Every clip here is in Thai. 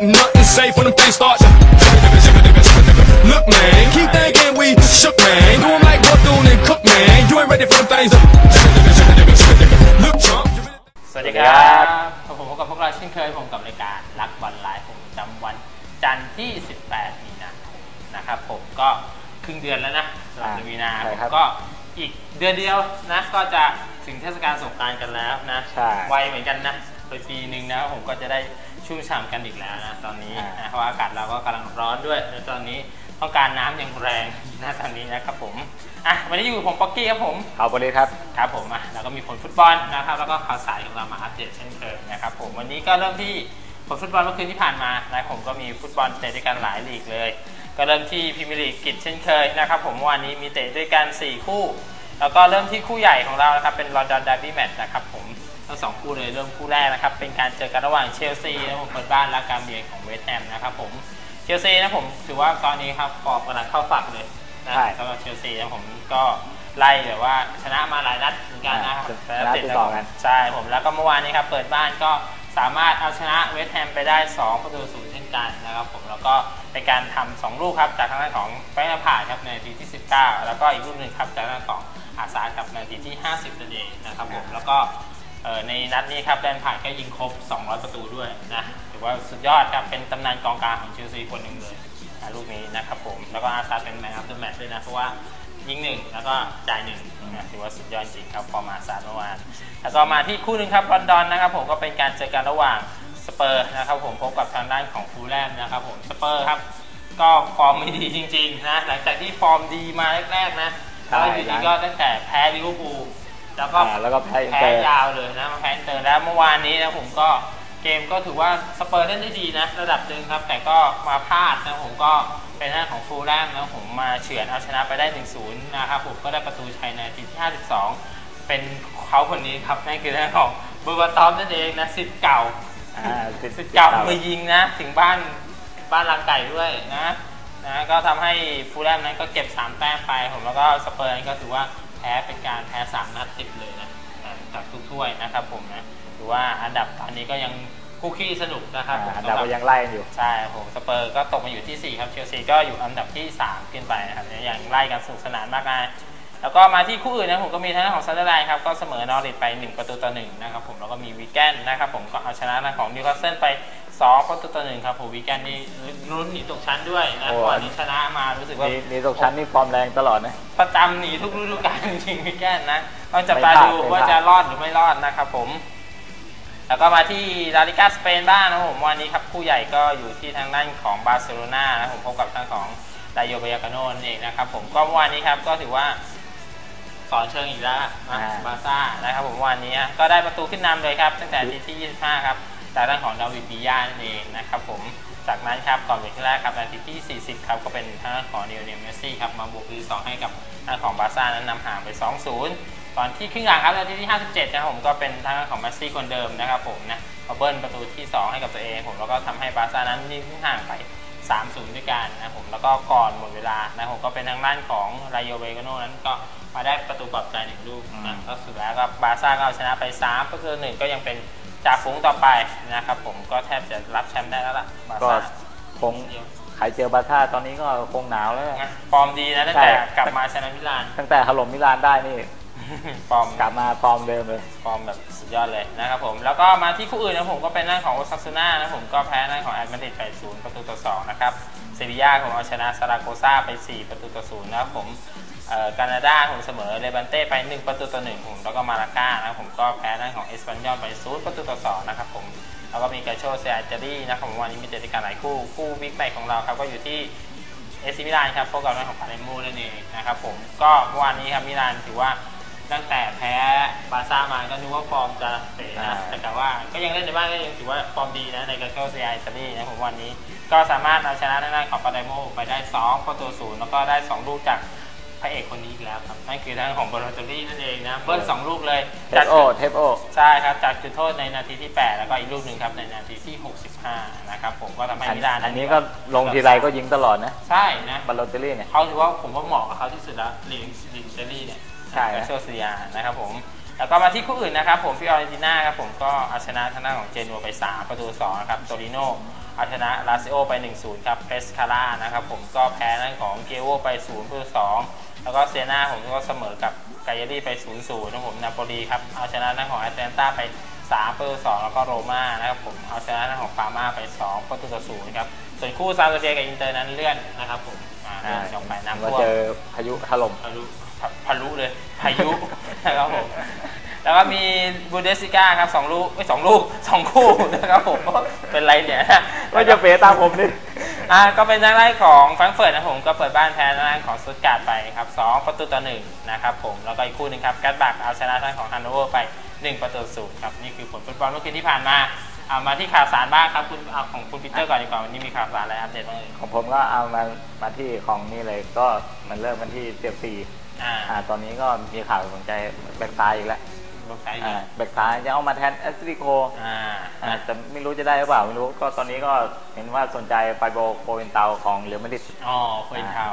ain't nothing safe when them things start. Look, man, keep thinking we shook, man. Do 'em like Bethune and Cook, man. You ain't ready for them things. Look, chump. you really- สวัสดีครับผมพบกับพวกเราเช่นเคยผมกับรายการรักบอลไลฟ์ผมประจำวันจันทร์ที่ 18 มีนาคมนะครับผมก็ครึ่งเดือนแล้วนะสำหรับเดือนมีนาใช่ผมครับ ก็อีกเดือนเดียวนะก็จะถึงเทศกาลสงกรานต์กันแล้วนะใช่ ไวเหมือนกันนะไปปีหนึ่งนะผมก็จะได้ ชุ่มฉ่ำกันอีกแล้วนะตอนนี้อ่านนะเพราะว่าอากาศเราก็กำลังร้อนด้วยในตอนนี้ต้องการน้ำอย่างแรงนะตอนนี้นะครับผมอะวันนี้อยู่กับผมป๊อกกี้ครับผมเอาบริครับครับผมอะแล้วก็มีผลฟุตบอลนะครับ แล้วก็ข่าวสารของเรามาอัปเดตเช่นเคยนะครับผมวันนี้ก็เริ่มที่ผลฟุตบอลเมื่อคืนที่ผ่านมานะผมก็มีฟุตบอลเตะด้วยกันหลายลีกเลย ก็เริ่มที่พรีเมียร์ลีกกิจเช่นเคยนะครับผมเมื่อวานนี้มีเตะด้วยกัน4คู่ แล้วก็เริ่มที่คู่ใหญ่ของเรานะครับเป็นลอนดอนดาร์บี้แมตช์นะครับผมทั้งสองคู่เลยเริ่มคู่แรกนะครับเป็นการเจอกันระหว่างเชลซีนะผมเปิดบ้านและการเบียนของเวสต์แฮมนะครับผมเชลซีนะผมถือว่าตอนนี้ครับฟอร์มกำลังเข้าฝักเลยนะใช่สำหรับเชลซีนะผมก็ไล่แบบว่าชนะมาหลายนัดเหมือนกันนะครับชนะติดต่อกันใช่ผมแล้วก็เมื่อวานนี้ครับเปิดบ้านก็สามารถเอาชนะเวสต์แฮมไปได้2ประตูศูนย์เช่นกันนะครับผมแล้วก็เป็นการทำสองลูกครับจากทางด้านของแฟรงค์ผ่านครับในนาทีที่ 19 แล้วก็อีกลูกหนึ่งครับจากทางด้านของ อาซาร์กับในนาทีที่ 50นั่นเองนะครับผมแล้วก็เอ่อในนัดนี้ครับแดนผ่านก็ยิงครบ 200 ประตูด้วยนะถือว่าสุดยอดครับเป็นตำนานกองกลางของเชลซีคนหนึ่งเลยอะลูกนี้นะครับผมแล้วก็อาซาร์เป็นแมนอัพเดอะแมตช์ด้วยนะเพราะว่ายิงหนึ่งแล้วก็จ่ายหนึ่งนะถือว่าสุดยอดจริงครับฟอร์มาซาร์เมื่อวานแล้วก็มาที่คู่หนึ่งครับลอนดอนนะครับผมก็เป็นการเจอกันระหว่างสเปอร์นะครับผมพบกับทางด้านของฟูลแลมนะครับผมสเปอร์ครับก็ฟอร์มไม่ดีจริงๆนะหลังจากที่ฟอร์มดีมาแรกๆนะใช่ แล้วอยู่ดีก็ตั้งแต่แพ้ลิเวอร์พูลแล้วก็อ่าแล้วก็แพ้อินแพ้เตอร์ยาวเลยนะมาแพ้อินเตอร์แล้วเมื่อวานนี้นะผมก็เกมก็ถือว่าสเปอร์เล่นได้ดีนะ ระดับหนึ่งครับ แต่ก็มาพลาดนะผมก็เป็นหน้าของฟูลแลมนะผมมาเฉือนเอาชนะไปได้ 1-0 นะครับผมก็ได้ประตูชัยในนาทีที่ 52 เป็นเขาคนนี้ครับนั่นคือหน้าของบูบาตอมนั่นเองนะสิทธิ์เก่า อ่าติดสิทธิ์เก่ามือยิงนะ ถึงบ้านบ้านลังไก่ด้วยนะ นะก็ทำให้ฟูลแลมนั้นก็เก็บ 3 แต้มไปผมแล้วก็สเปอร์นั้นก็ถือว่าแพ้เป็นการแพ้ 3 นัดติดเลยนะนะจากทุกถ้วยนะครับผมนะถือว่าอันดับตอนนี้ก็ยังคู่ขี้สนุกนะครับอ่าผมอันสำหดับรับก็ยังไล่กันอยู่ ใช่ผมสเปอร์ก็ตกมาอยู่ที่ 4 ครับเชลซีก็อยู่อันดับที่ 3 ขึ้นไปนะครับอย่างไล่กันสนุกสนานมากมายแล้วก็มาที่คู่อื่นนะผมก็มีทางด้านของซันเดอร์ไลน์ครับก็เสมอนอริทไป 1 ประตูต่อ1นะครับผมแล้วก็มีวีแกนนะครับผมก็เอาชนะทางของนิวคาสเซิลไป 2ประตูต่อ1ครับผมวีแกนนี่ลุ้นหนีตกชั้นด้วยนะโอ้ ก่อนนี้ชนะมารู้สึกว่านี่นี่ตกชั้นนี่ฟอร์มแรงตลอดนะ ประจำหนีทุกฤดูกาลจริงๆวีแกนนะต้องจับตาไม่พลาดดูไม่พลาด ว่าจะรอดหรือไม่รอดนะครับผม แล้วก็มาที่ลาลิกาสเปนบ้างนะครับผมวันนี้ครับคู่ใหญ่ก็อยู่ที่ทางด้านของบาร์เซโลนานะผมพบกับทางของไดโยเบยากาโนนั่นเองนะครับผมก็เมื่อวานนี้ครับก็ถือว่า สอนเชิงอีกแล้วนะอ่า บาร์ซ่านะครับผมวันนี้ก็ได้ประตูขึ้นนำเลยครับ ตั้งแต่นาทีที่ 25 ครับ จากด้านของดาวิดปิยานั่นเองนะครับผมจากนั้นครับก่อนเวลาแรกครับนาทีที่ 40 ครับ ก็เป็นทางด้านของเนลเนลเมสซี่ครับมาบวกคือ2ให้กับทางของบาร์ซ่านั้นนำห่างไป 2-0ตอนที่ครึ่งหลังครับนาทีที่ 57 นะครับผมก็เป็นทางด้านของเมสซี่คนเดิมนะครับผมนะมาเบิ้ลประตูที่ 2 ให้กับตัวเองผมแล้วก็ทำให้บาร์ซ่านั้นนิ่งห่างไป 3-0 ด้วยกันนะครับผมแล้วก็ก่อนหมดเวลานะครับผมก็เป็นทางด้านของไรโยเวกโนนั้นก็มาได้ประตูปลอบใจหนึ่งลูกนะก็สุดแล้วก็บาร์ซ่าก็เอาชนะไป3ประตูหนึ่งก็ยังเป็น จ่าฝูงต่อไปนะครับผมก็แทบจะรับแชมป์ได้แล้วล่ะบาร์ก็ซ่าคงใครเจอบาร์ซ่าตอนนี้ก็คงหนาวแล้ว นะฟอร์มดีนะตั้งแต่ใช่ กลับมาชนะมิลาน ตั้งแต่ถล่มมิลานได้นี่ฟอร์ม กลับมาฟอร์มเดิมเลย ฟอร์มแบบสุดยอดเลยนะครับผม แล้วก็มาที่คู่อื่นนะผมก็เป็นหน้าของโอซาซูน่านะผมก็แพ้หน้าของแอตมาดริดไป0ประตูต่อ2นะครับเซบีย่าผมเอาชนะซาราโกซาไป 4 ประตูต่อ0นะครับผม เอ่อแคนาดาผมเสมอเลบันเต้ไป 1 ประตูต่อ1ผมแล้วก็มาลาก้านะครับผมก็แพ้หน้าของเอสปันยอลไป0ประตูต่อ2นะครับผมแล้วก็มีกาโชเซียจารีนะครับผมวันนี้มีเจอกันหลายคู่คู่บิ๊กแมตช์ของเราครับก็อยู่ที่เอซิมิลานครับพบกับทางของปาเลโมนั่นเองนะครับผมก็เมื่อวานนี้ครับมิลานถือว่าตั้งแต่แพ้บาร์ซ่ามาก็นึกว่าฟอร์มจะเป๋นะอ่าแต่ก็ว่าก็ยังเล่นในบ้านก็ยังถือว่าฟอร์มดีนะในการเข้าเซียอิตาลีนะผมวันนี้ ก็สามารถเอาชนะทางด้านของปาเลโมไปได้ 2 ประตูศูนย์แล้วก็ได้ 2 ลูกจาก พระเอกคนนี้อีกแล้วครับนั่นคือทางของบรอตเตอรี่นั่นเองนะเบิ้ลสองลูกเลยเทจากปโอเทปโอใช่ครับจากจุดโทษในนาทีที่ 8 แล้วก็อีกลูกหนึ่งครับในนาทีที่ 65 นะครับผมก็ทำให้อันมิลานอันนี้ก็ลงทีไรก็ยิงตลอดนะ ใช่นะบาโลเตลลี่เนี่ยเขาถือว่าผมว่าเหมาะกับเขาที่สุดแล้วลิงลิงเชอรี่เนี่ยใช่นะกับโชเซียนะครับผมแล้วก็มาที่คู่อื่นนะครับผมฟิออเรนติน่าครับผมก็เอาชนะทางด้านของเจนัวไป 3 ประตู2นะครับโตริโนเอาชนะลาซิโอไป 1-0 ครับเพสคาร่านะครับผมก็แพ้ทางด้านของเกโวไป0ประตู2 แล้วก็เซนาผมก็เสมอกับไกเยรี่ไป 0-0นะครับผมนาโปลีครับเอาชนะทางด้านของแอตแลนตาไป3ประตู2แล้วก็โรม่านะครับผมเอาชนะทางด้านของปาร์มาไป2ประตูต่อ0ครับส่วนคู่ซาโดเดียกับอินเตอร์นั้นเลื่อนนะครับผมอ่าเลื่อนจบไปน้ำว่าท่วมเจอพายุถล่มพายุพาพายุเลยพายุนะครับผมแล้วก็มีบูเดส i ก้าครับสองลูกไม่สองลูกสองคู่นะครับผมเป็นไรเนี่ยว่าจะเป๋ตามผมดิ อ่าก็เป็นทางด้านของแฟรงก์เฟิร์ตนะครับผมก็เปิดบ้านแพ้ทางด้านของสตุตการ์ดไปครับสองประตูต่อหนึ่งนะครับผมแล้วก็อีกคู่หนึ่งครับกัตบักเอาชนะทางของฮันโนเวอร์ไปหนึ่งประตูศูนย์ครับนี่คือผลฟุตบอลเมื่อคืนที่ผ่านมาเอามาที่ข่าวสารบ้างครับคุณเอาของคุณปีเตอร์ก่อนดีกว่าวันนี้มีข่าวสารอะไรอัปเดตบ้างเอ่ยของผมก็เอามามาที่ของนี่เลยก็มันเริ่มกันที่เซียซีอ่า อ่าตอนนี้ก็มีข่าวสนใจแบ็กซ้ายอีกแล้ว ลงใช้อีกอ่าแบ็กซ้ายจะเอามาแทนแอสติโคอ่าอ่าแต่ไม่รู้จะได้หรือเปล่าไม่รู้ก็ตอนนี้ก็เห็นว่าสนใจไฟโบโคเวนเตาของเรอัลมาดริดอ๋อเคยเทา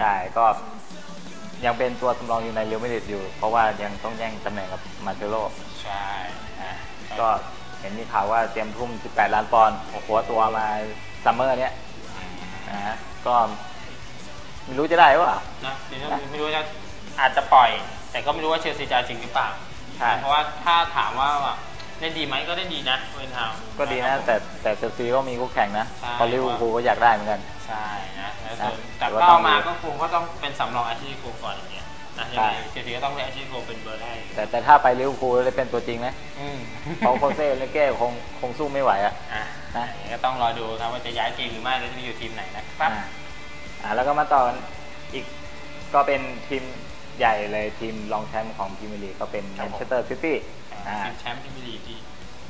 ใช่ก็ยังเป็นตัวสำรองอยู่ในเรอัลมาดริดอยู่ เพราะว่ายังต้องแย่งตำแหน่งกับมาเชโลใช่อะก็เห็นมีข่าวว่าเตรียมทุ่ม 18 ล้านปอนด์โอ้โหตัวมาซัมเมอร์เนี้ยนะฮะก็ไม่รู้จะได้หรือเปล่านะเดี๋ยวไม่รู้จะอาจจะปล่อย แต่ก็ไม่รู้ว่าเชลซีจะเอาจริงหรือเปล่า ใช่ เพราะว่าถ้าถามว่าแบบเล่นดีไหมก็เล่นดีนะเวนเทาก็ดีนะ แต่แต่เชลซีก็มีคู่แข่งนะใช่พอลิเวอร์พูลก็อยากได้เหมือนกัน ใช่นะแล้วนะส่วนแต่แต่ว่าก็ต้องมาดูก็คงก็ต้องเป็นสำรองอาชีพโกก่อนอย่างเงี้ยนะยังใช่ไงเชลซีก็ต้องเล่นอาชีพโกเป็นเบอร์แรกแต่แต่ถ้าไปลิเวอร์พูลได้เป็นตัวจริงไหมอืมเพราะโคเซ่เลเก้คงคงสู้ไม่ไหวอะ อะนะ อย่างนี้ก็ต้องรอดูครับว่าจะย้ายทีมหรือไม่แล้วจะไปอยู่ทีมไหนนะครับ อ่าอ่าแล้วก็มาต่อกันอีกก็เป็นทีม ใหญ่เลยทีมรองแชมป์ของพรีเมียร์ลีกก็เป็นครัแมบนผมเชสเตอร์ซิตี้อ่าทีมแชมป์พรีเมียร์ลีกที่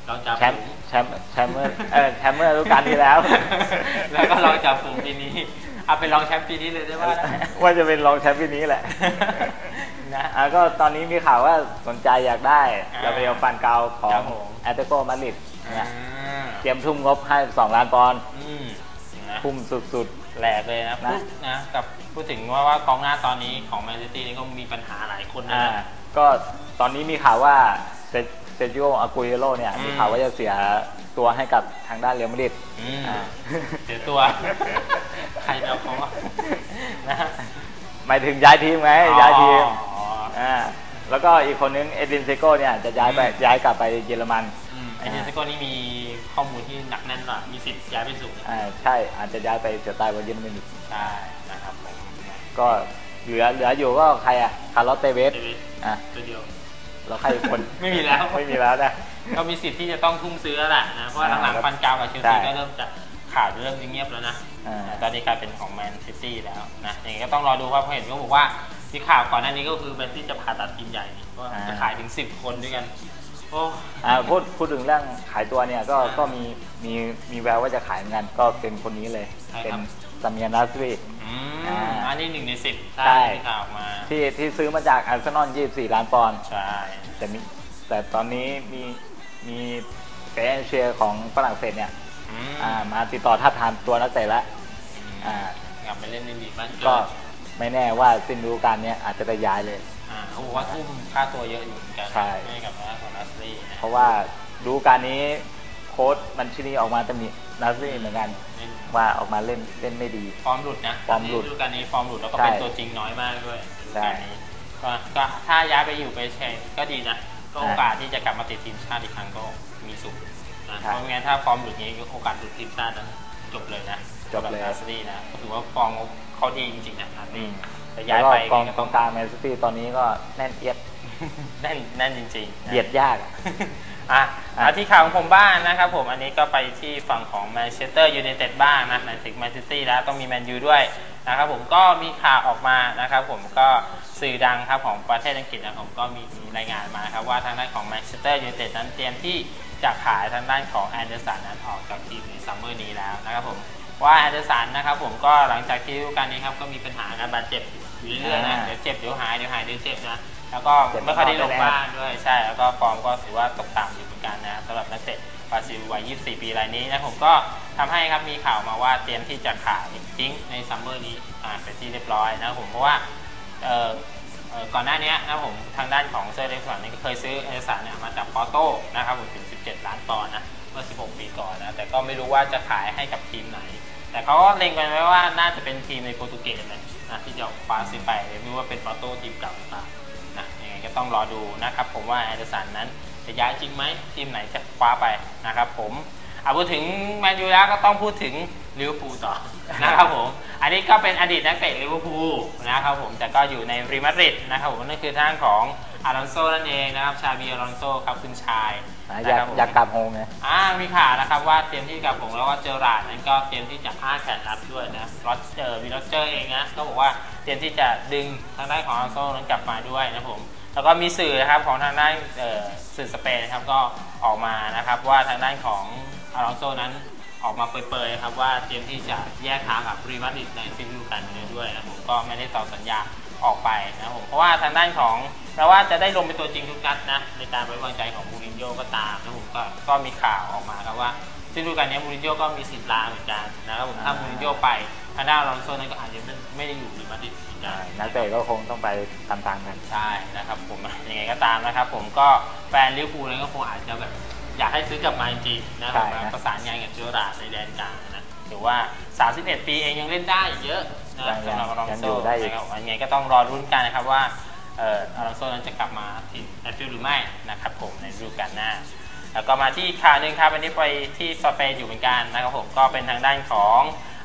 เราจะแชมป์แชมป์แชมป์เมื่อเออแชมป์เมื่อฤดูกาลที่แล้ว แล้วก็เราจะฝูงปีนี้เอาเป็นรองแชมป์ปีนี้เลยได้ไหมว่าจะเป็นรองแชมป์ปีนี้แหละนะอ่าก็ตอนนี้มีข่าวว่าสนใจอยากได้อ่าลาเบลฟันเกาขอครังบผมแอตเลติโกมาดริดอ่าเนี่ยเตรียมทุ่มงบให้2ล้านปอนด์อืมนะ ทุ่มสุด แหลกเลยนะนะพูดนะกับพูดถึงว่าว่ากองหน้าตอนนี้ของแมนซิตี้นี่ก็มีปัญหาหลายคนๆนะ อ่าก็ตอนนี้มีข่าวว่าเซเซจิโออากุยโรเนี่ย อืม มีข่าวว่าจะเสียตัวให้กับทางด้านเรอัลมาดริดอืมอ่า เสียตัว ใครจะเอาเขาวะนะหมายถึงย้ายทีมไงย้ายทีมอ๋อ อ่าแล้วก็อีกคนนึงเอดินเซโกเนี่ยจะย้ายไปอืมย้ายกลับไปเยอรมันอืม ไอเดนซิโก้นี่มีข้อมูลที่หนักแน่นกว่ามีสิทธิ์ย้ายไปสูงอ่าใช่อาจจะย้ายไปเสียตายบนเยอรมนีใช่นะครับผมก็เหลือเหลืออยู่ก็ใครอะคาร์ลอสเตเวสเดวิดอะตัวเดียวแล้วใครอีกคนไม่มีแล้วไม่มีแล้วนะก็มีสิทธิ์ที่จะต้องทุ่มซื้อแล้วแหละนะเพราะว่าหลังๆฟันกาวกับเชลใช่ซีก็เริ่มจะข่าวเริ่มจะเงียบแล้วนะอ่าแต่ตอนนี้กลายเป็นของแมนซิตี้แล้วนะอย่างนี้ก็ต้องรอดูว่าเพราะเห็นก็บอกว่ามีข่าวก่อนหน้านี้ก็คือแมนซิตี้จะผ่าตัดทีมใหญ่นี่ว่าจะขายถึง 10 คนด้วยกันโอ้อ่าพูดพูดถึงเรื่องขายตัวเนี่ยก็อ่าก็มีมีมีแววว่าจะขายเหมือนกันก็เป็นคนนี้เลยใช่ครับ เป็นซามียนาสรีอืมอ่าอันนี้หนึ่งในสิบใช่ใช่ที่ข่าวออกมา ที่ที่ซื้อมาจากอาร์เซนอล24 ล้านปอนด์ใช่ แต่มีแต่ตอนนี้มีมีแฟนเชียร์ของฝรั่งเศสเนี่ยอืมอ่ามาติดต่อท้าบทามตัวนักเตะแล้วอ่ากลับไปเล่นในลีกบ้านเกิก็ดไม่แน่ว่าสิ้นฤดูกาลเนี้ยอาจจะได้ย้ายเลย อ่าเขาบอกว่าทุ่มค่าตัวเยอะอยู่เหมือนกันใช่ ให้กับทางด้านของนัสลีนะเพราะว่าฤดูกาลนี้โค้ชมันชินีออกมาจะมีนัสรีเหมือนกันเล่นว่าออกมาเล่นเล่นไม่ดี ฟอร์มหลุดนะฟอร์มหลุดฤดูกาลนี้ฟอร์มหลุดแล้วก็ใช่เป็นตัวจริงน้อยมากด้วยฤดูใช่กาลนี้ก็ก็ถ้าย้ายไปอยู่ไปเชนก็ดีนะก็ใช่โอกาสที่จะกลับมาติดทีมชาติอีกครั้งก็มีสูงนะใช่เพราะไม่งั้นถ้าฟอร์มหลุดนี้โอกาสหลุดทีมชาตินั้นจบเลยนะจบเลย นัสลีนะก็ถือว่าฟอร์มเขาดีจริงๆนะนัสอืลีม แต่แล้ย้ายวก็ไปกองก็กองกลางแมนซิตี้ตอนนี้ก็แน่นเอียดแน่นแน่นจริงๆนะเบียดยากอะอะอะอาที่ข่าวของผมบ้างนะครับผมอันนี้ก็ไปที่ฝั่งของแมนเชสเตอร์ยูไนเต็ดบ้างนะหมายถึงแมนซิตี้แล้วต้องมีแมนยูด้วยนะครับผมก็มีข่าวออกมานะครับผมก็สื่อดังครับของประเทศอังกฤษนะผมก็มีมีรายงานมาครับว่าทางด้านของแมนเชสเตอร์ยูไนเต็ดนั้นเตรียมที่จะขายทางด้านของแอนเดอร์สันนั้นออกจากทีมในซัมเมอร์นี้แล้วนะครับผม ว่าแอนเดอร์สันนะครับผมก็หลังจากที่ฤดูกาลนี้ครับก็มีปัญหาการบาดเจ็บอยู่เรื่อยๆนะอ่าเดี๋ยวเจ็บเดี๋ยวหายเดี๋ยวหายเดี๋ยวเจ็บนะแล้วก็เจ็บไม่ค่อยได้ลงไม่พอบ้างด้วยใช่แล้วก็ฟอร์มก็ถือว่าตกต่ำอยู่เหมือนกันนะสำหรับนักเตะบราซิลวัย 24 ปีรายนี้นะผมก็ทำให้ครับมีข่าวมาว่าเตรียมที่จะขายทิ้งในซัมเมอร์นี้อ่าเป็นที่เรียบร้อยนะครับผมเพราะว่าเอ่อเอ่อก่อนหน้านี้นะครับผมทางด้านของเซอร์เล็กสันนี่ก็เคยซื้อเอเดสันเนี่ยมาจากปอโต้นะครับผมถึง 17 ล้านปอนด์นะเมื่อ 16 ปีก่อนนะแต่ก็ไม่รู้ว่าจะขายให้กับทีมไหน แต่เขาก็เล็งกันไว้ว่าน่าจะเป็นทีมในโปรตุเกสเลยนะที่จะคว้าซื้อไปไม่ว่าเป็นปอโต้ทีมเก่าหรือเปล่านะยังไงก็ต้องรอดูนะครับ ผมว่าเอเดสันนั้นจะย้ายจริงไหมทีมไหนจะคว้าไปนะครับ ผมเอาพูดถึงแมนยูแล้วก็ต้องพูดถึงลิเวอร์พูลต่อนะครับผม อันนี้ก็เป็นอดีตนักเตะลิเวอร์พูลนะครับผมแต่ก็อยู่ในรีมาดริดนะครับผมนั่นคือทางของอารอนโซนั่นเองนะครับชาบีอารอนโซครับคุณชาย อยากครับผม อยากกลับโฮมไง อ่ามีข่าวนะครับว่าเตรียมที่กับผมแล้วก็เจอราร์ดนั้นก็เตรียมที่จะอ้าแขนรับด้วยนะรอเจอร์วีรอเจอร์เองนะก็บอกว่าเตรียมที่จะดึงทางด้านของอารอนโซนั้นกลับมาด้วยนะผมแล้วก็มีสื่อนะครับของทางด้านเอ่อสื่อสเปนนะครับก็ออกมานะครับว่าทางด้านของอารอนโซนั้นออกมาเปรยๆครับว่าเตรียมที่จะแยกทางกับรีมาดริดในซีรีส์ฤดูกาลนี้ด้วยนะผมก็ไม่ได้ต่อสัญญาออกไปนะผมเพราะว่าทางด้านของแม้ว่าจะได้ลงเป็นตัวจริงทุกนัดนะในการไว้วางใจของมูรินโญ่ก็ตามนะผมก็ก็มีข่าวออกมาครับว่าซีรีส์ฤดูกาลนี้มูรินโญ่ก็มีสิทธิ์ลาเหมือนกันนะครับผมถ้ามูรินโญ่ไปทางด้านอลอนโซนั้นก็อาจจะไม่ไม่ได้อยู่รีมาดริดอีกนะนักเตะก็คงต้องไปตามๆกันใช่นะครับผมยังไงก็ตามนะครับ ผมก็แฟนลิเวอร์พูลนั้นก็คงอาจจะแบบอยากให้ซื้อกลับมาจริงๆนะครับใช่นะมาประสานงานกับเจอราร์ดในแดนกลางนะถือว่า 31 ปีเองยังเล่นได้อีกเยอะนะสำหรับอลองยังโซอยู่ได้อีกนะครับยังไงก็ต้องรอรุ้นกันนะครับว่าเอ่ออลองโซนั้นจะกลับมาทีมแอตฟิลด์หรือไม่นะครับผมในฤดูกาลหน้า แล้วก็มาที่อีกข่าวหนึ่งครับอันนี้ไปที่สเปนอยู่เหมือนกันนะครับผมก็เป็นทางด้านของ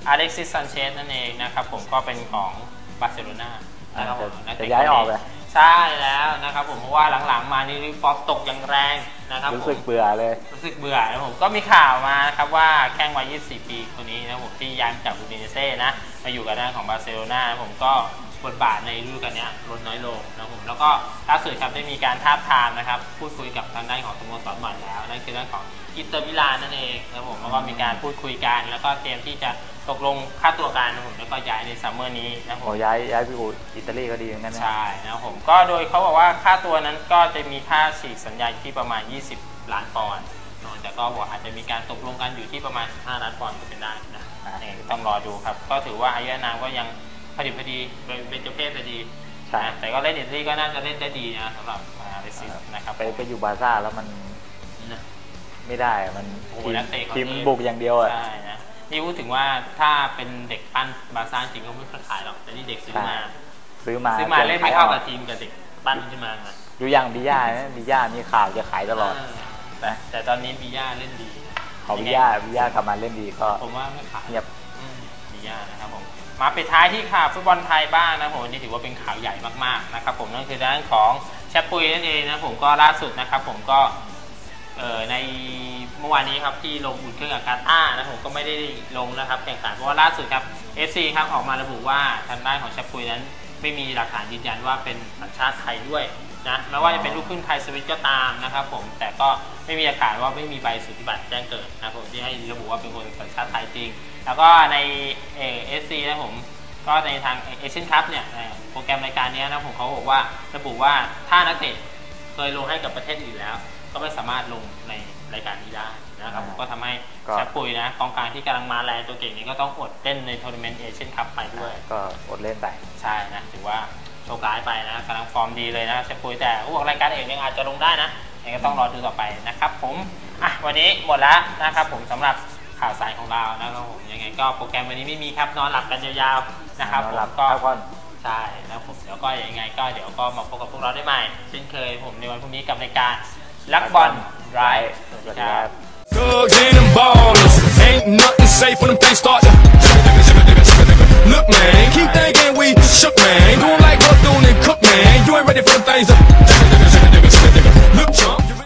อเล็กซิสซันเชสนั่นเองนะครับผมก็เป็นของบาร์เซโลนานะครับผมนักจะเตะย้ายออกเลยใช่แล้วนะครับผมเพราะว่าหลังๆมานี่ฟอร์มตกอย่างแรงนะครับรู้ผสึกมเบื่อเลยรู้สึกเบื่อนะผมก็มีข่าวมานะครับว่าแข้งวัย 24 ปีคนนี้นะผมที่ย้ายมาจากอูดิเนเซ่นะมาอยู่กับด้านของบาร์เซโลนาผมก็ บทบาทในฤดูกาลเนี้ยลดน้อยลงนะผมแล้วก็ล่าสุดครับได้มีการทาบทามนะครับ พูดคุยกับทางด้านของสโมสรใหม่แล้วนั่นคือด้านของอินเตอร์มิลานนั่นเองนะผมแล้วก็มีการพูดคุยกัน แล้วก็เตรียมที่จะตกลงค่าตัวกันนะผมแล้วก็ย้ายในซัมเมอร์นี้นะผโอ้มย้ายย้ายไปอยู่อิตาลีก็ดีเหมือนกันนะใช่นะครับผมก็โดยเขาบอกว่าค่าตัวนั้นก็จะมีค่าฉีกสัญญาอยู่ที่ประมาณ 20 ล้านปอนด์เนอะแต่ก็บอกอาจจะมีการตกลงกันอยู่ที่ประมาณ5ล้านปอนด์ก็เป็นได้นะยังไงก็ต้องรอดูครับ ก็ถือว่าอายุอานามก็ยัง พอดีพอดีเป็นเจ้าเพศพอดีใช่นะแต่ก็เล่นอิตาลีก็น่าจะเล่นได้ดีนะสำหรับมาเลเซียนะครับไปไปอยู่บาร์ซ่าแล้วมันนะไม่ได้อะมันโอ้โหทีมนักเตะเขาทีมนี่บุกอย่างเดียวอะใช่นะนี่พูดถึงว่าถ้าเป็นเด็กปั้นบาร์ซ่าจริงก็ไม่ค่อยขายหรอกแต่นี่เด็กซื้อมา ซื้อมาซื้อมาเล่นไม่ขยเข้าออกับทีมกับเด็กปั้นขึ้นมาไงดูอย่างบิย่านะบิย่ามีข่าวจะขายตลอดเแต่แต่ตอนนี้บิย่าเล่นดีเขาบิย่าบิย่ากลับมาเล่นดีก็ผมว่าไม่ขายเงียบอืมบิย่านะครับผ มาปิดท้ายที่ข่าวฟุตบอลไทยบ้างนะผมวันนี้ถือว่าเป็นข่าวใหญ่มากๆนะครับผมนั่นคือด้านของแชปปุยนั่นเองนะผมก็ล่าสุดนะครับ ผมก็เออในเมื่อวานนี้ครับที่ลงอุ่นเครื่องกับกาตาร์นะผมก็ไม่ได้ลงนะครับแข่งขันเพราะว่าล่าสุดครับ FC ครับออกมาระบุว่าทางด้านของแชปปุยนั้น ไม่มีหลักฐานยืนยันว่าเป็นสัญชาติไทยด้วย นะแม้ว่าจะเป็นลูกครึ่งไทยสวิตก็ตามนะครับผมแต่ก็ไม่มีหลักฐานว่าไม่มีใบสุทธิบัตรแจ้งเกิดนะครับผมที่ให้ระบุว่าเป็นคนสัญชาติไทยจริง แล้วก็ในเออซีนะผมก็ในทางเอเชียนคัพเนี่ยเอ่อโปรแกรมรายการเนี้ยนะผมเขาบอกว่าระบุว่าถ้านักเตะเคยลงให้กับประเทศอื่นแล้ว ก็ไม่สามารถลงในรายการนี้ได้นะครับผมก็ทำให้ก็แชปปุยนะกองกลางที่กำลังมาแรงตัวเก่งนี้ก็ต้องอดเล่นในทัวร์นาเมนต์เอเชียนคัพไปด้วย ก็อดเล่นไปใช่นะถือว่า โชคร้ายไปนะกำลังฟอร์มดีเลยนะเชฟปุยแต่พวกรายการเองยังอาจจะลงได้นะยังก็ต้องรอดูต่อไปนะครับผมอะวันนี้หมดแล้วนะครับผมสำหรับข่าวสารของเรานะครับผมยังไงก็โปรแกรมวันนี้ไม่มีครับนอนหลับกันยาวๆนะครับนผอนหลัมบก็พักผ่อนใช่แล้วผมเดี๋ยวก็ยังไงก็เดี๋ยวก็มาพบกับพวกเราได้ใหม่เช่นเคยผมในวันพรุ่งนี้กับรายการลักบอลไรสวัสดีครับ Thugs and them ballers. Ain't nothing safe when them things start to. Look, man, keep thinking we shook, man. Doing like Bethune and Cook, man. You ain't ready for the things. Look, chump.